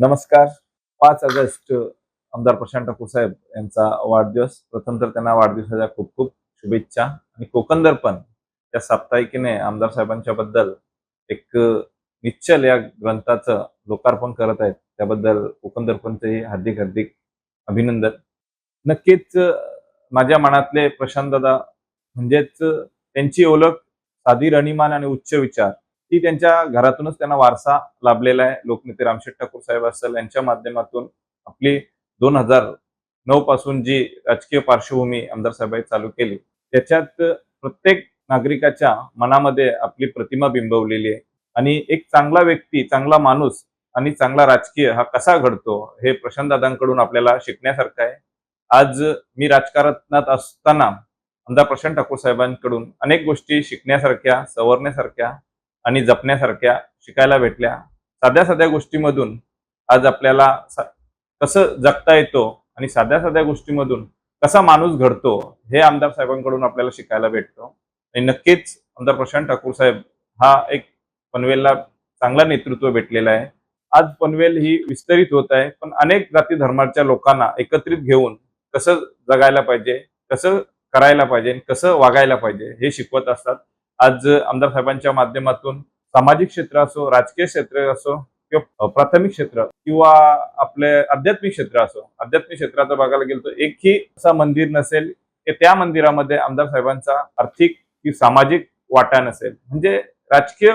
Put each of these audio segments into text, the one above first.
नमस्कार. पाच ऑगस्ट आमदार प्रशांत ठाकूर साहेब यांचा वाढदिवस. प्रथम तर त्यांना वाढदिवसाच्या खूप खूप शुभेच्छा. आणि कोकण दर्पण या साप्ताहिकीने आमदार साहेबांच्या बद्दल एक निश्चल या ग्रंथाचं लोकार्पण करत आहेत. त्याबद्दल कोकण दर्पणचे हार्दिक हार्दिक अभिनंदन. नक्कीच माझ्या मनातले प्रशांत दादा म्हणजेच त्यांची ओळख साधी रणिमान आणि उच्च विचार ती त्यांच्या घरातूनच त्यांना वारसा लाभलेला आहे. लोकनेते रामशेठ ठाकूर साहेब असेल यांच्या माध्यमातून आपली दोन हजार नऊ पासून जी राजकीय पार्श्वभूमी आमदार साहेबांनी चालू केली त्याच्यात प्रत्येक नागरिकाच्या मनामध्ये आपली प्रतिमा बिंबवलेली आहे. आणि एक चांगला व्यक्ती चांगला माणूस आणि चांगला राजकीय हा कसा घडतो हे प्रशांतदादांकडून आपल्याला शिकण्यासारखं आहे. आज मी राजकारणात असताना आमदार प्रशांत ठाकूर साहेबांकडून अनेक गोष्टी शिकण्यासारख्या सवरण्यासारख्या आणि जपण्यासारख्या शिकायला भेटल्या. साध्या साध्या गोष्टीमधून आज आपल्याला कसं जगता येतो आणि साध्या साध्या गोष्टीमधून कसा माणूस घडतो हे आमदार साहेबांकडून आपल्याला शिकायला भेटतो. आणि नक्कीच आमदार प्रशांत ठाकूर साहेब हा एक पनवेलला चांगला नेतृत्व भेटलेला आहे. आज पनवेल ही विस्तरित होत आहे पण अनेक जाती धर्माच्या लोकांना एकत्रित घेऊन कसं जगायला पाहिजे कसं करायला पाहिजे कसं वागायला पाहिजे हे शिकवत असतात. आज आमदार साहेबांच्या माध्यमातून सामाजिक क्षेत्र असो राजकीय क्षेत्र असो किंवा प्राथमिक क्षेत्र किंवा आपले आध्यात्मिक क्षेत्र असो आध्यात्मिक क्षेत्रात बघायला गेलो तर एकही असा मंदिर नसेल की त्या मंदिरामध्ये आमदार साहेबांचा आर्थिक कि सामाजिक वाटा नसेल. म्हणजे राजकीय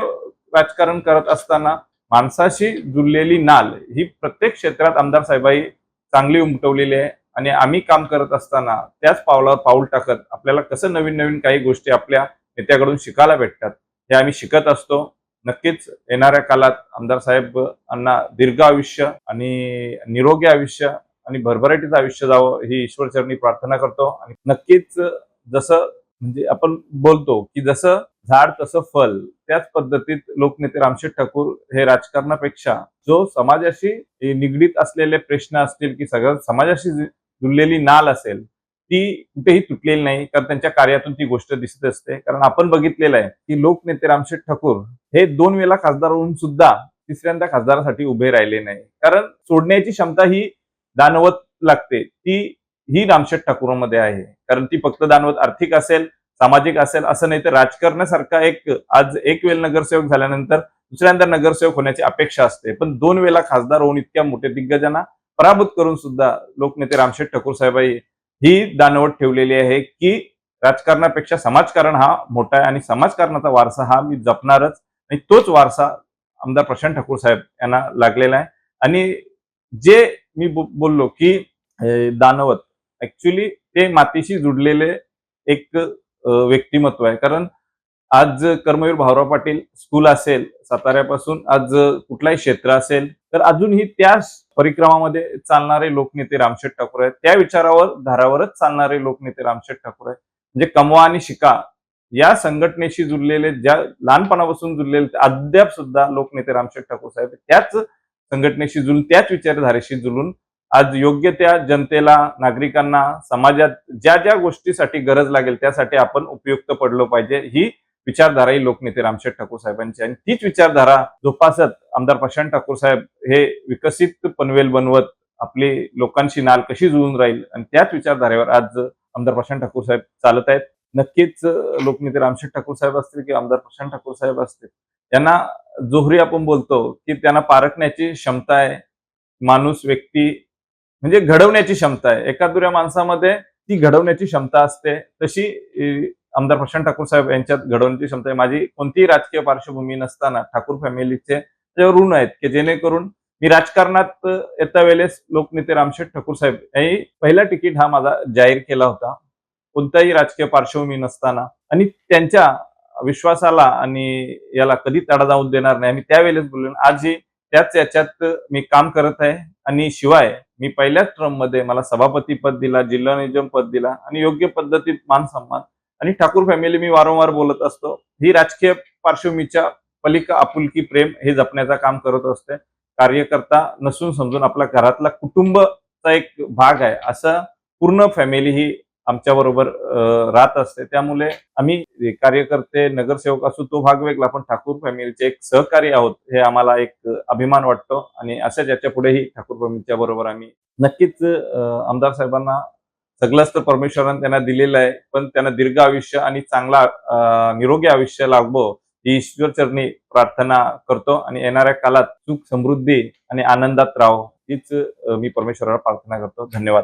राजकारण करत असताना माणसाशी जुळलेली नाल ही प्रत्येक क्षेत्रात आमदार साहेबाई चांगली उमटवलेली आहे आणि आम्ही काम करत असताना त्याच पावलावर पाऊल टाकत आपल्याला कसं नवीन नवीन काही गोष्टी आपल्या नेत्याकडून शिकायला भेटतात. हे आम्ही शिकत असतो. नक्कीच येणाऱ्या काळात आमदार साहेब यांना दीर्घ आयुष्य आणि निरोगी आयुष्य आणि भरभराटीचं आयुष्य जावं ही ईश्वरचरणी प्रार्थना करतो. आणि नक्कीच जसं म्हणजे आपण बोलतो की जसं झाड तसं फल त्याच पद्धतीत लोकनेते रामशेठ ठाकूर हे राजकारणापेक्षा जो समाजाशी निगडीत असलेले प्रश्न असतील की सगळं समाजाशी जुळलेली नाल असेल ती कुठेही तुटलेली नाही कारण त्यांच्या कार्यातून ती गोष्ट दिसत असते. कारण आपण बघितलेलं आहे की लोकनेते रामशेठ ठाकूर हे दोन वेळा खासदार होऊन सुद्धा तिसऱ्यांदा खासदारासाठी उभे राहिले नाही. कारण सोडण्याची क्षमता ही दानवत लागते. ती ही रामशेठ ठाकूरमध्ये आहे. कारण ती फक्त दानवत आर्थिक असेल सामाजिक असेल असं नाही तर राजकारणासारखा एक आज एक वेळ नगरसेवक झाल्यानंतर दुसऱ्यांदा नगरसेवक होण्याची अपेक्षा असते. पण दोन वेळा खासदार होऊन इतक्या मोठ्या दिग्गजांना पराभूत करून सुद्धा लोकनेते रामशेठ ठाकूर साहेबाई ही दानवट ठेवलेली आहे की राजकारणापेक्षा समाजकारण हा मोठा आहे आणि समाजकारणाचा वारसा हा मी जपणारच आणि तोच वारसा आमदार प्रशांत ठाकूर साहेब यांना लागलेला आहे. आणि जे मी बोललो की दानवत ऍक्च्युली ते मातीशी जुडलेले एक व्यक्तिमत्व आहे. कारण आज कर्मवीर भाऊराव पाटील स्कूल असेल साताऱ्यापासून आज कुठलाही क्षेत्र असेल तर अजूनही त्याच परिक्रमामध्ये चालणारे लोकनेते रामशेठ ठाकूर आहेत. त्या विचारावर धारावरच चालणारे लोकनेते रामशेठ ठाकूर आहेत. म्हणजे कमवा आणि शिका या संघटनेशी जुळलेले ज्या लहानपणापासून जुळलेले अद्याप सुद्धा लोकनेते रामशेठ ठाकूर साहेब त्याच संघटनेशी जुळून त्याच विचारधारेशी जुळून आज योग्य त्या जनतेला नागरिकांना समाजात ज्या ज्या गोष्टीसाठी गरज लागेल त्यासाठी आपण उपयुक्त पडलो पाहिजे. ही विचारधारा ही लोकनेते रामशेठ ठाकूर साहेबांची आणि तीच विचारधारा जोपासत आमदार प्रशांत ठाकूर साहेब हे विकसित पनवेल बनवत आपली लोकांशी नाल कशी जुळून राहील आणि त्याच विचारधारेवर आज आमदार प्रशांत ठाकूर साहेब चालत आहेत. नक्कीच लोकनेते रामशेठ ठाकूर साहेब असतील किंवा आमदार प्रशांत ठाकूर साहेब असतील त्यांना जोहरी आपण बोलतो की त्यांना पारखण्याची क्षमता आहे. माणूस व्यक्ती म्हणजे घडवण्याची क्षमता आहे. एखाद्या माणसामध्ये ती घडवण्याची क्षमता असते. तशी आमदार प्रशांत ठाकूर साहेब यांच्यात घडवण्याची क्षमता आहे. माझी कोणतीही राजकीय पार्श्वभूमी नसताना ठाकूर फॅमिलीचे ऋण आहेत की जेणेकरून मी राजकारणात येत्या वेळेस लोकनेते रामशेठ ठाकूर साहेब यांनी पहिला तिकीट हा माझा जाहीर केला होता. कोणत्याही राजकीय पार्श्वभूमी नसताना आणि त्यांच्या विश्वासाला आणि याला कधी तडा जाऊन देणार नाही. मी त्यावेळेस बोललो आजही त्याच याच्यात मी काम करत आहे आणि शिवाय मी पहिल्याच ट्रममध्ये मला सभापती पद दिला जिल्हा नियोजन पद दिला आणि योग्य पद्धतीत मान सन्मान आणि ठाकूर फॅमिली मी वारंवार बोलत असतो. ही राजकीय पार्श्वभूमीच्या पलिका आपुलकी प्रेम हे जपण्याचं काम करत असते. कार्यकर्ता नसून समजून आपला घरातला कुटुंबचा एक भाग आहे. असं पूर्ण फॅमिली ही आमच्या बरोबर राहत असते. त्यामुळे आम्ही कार्यकर्ते नगरसेवक असू तो भाग वेगळा पण ठाकूर फॅमिलीचे एक सहकारी आहोत हे आम्हाला एक अभिमान वाटतो. आणि असंच याच्या पुढेही ठाकूर फॅमिलीच्या बरोबर आम्ही नक्कीच आमदार साहेबांना सगळंच तर परमेश्वरानं त्यांना दिलेलं आहे. पण त्यांना दीर्घ आयुष्य आणि चांगला निरोगी आयुष्य लाभो ही ईश्वरचरणी प्रार्थना करतो. आणि येणाऱ्या काळात सुख समृद्धी आणि आनंदात राहो. हीच मी परमेश्वराला प्रार्थना करतो. धन्यवाद.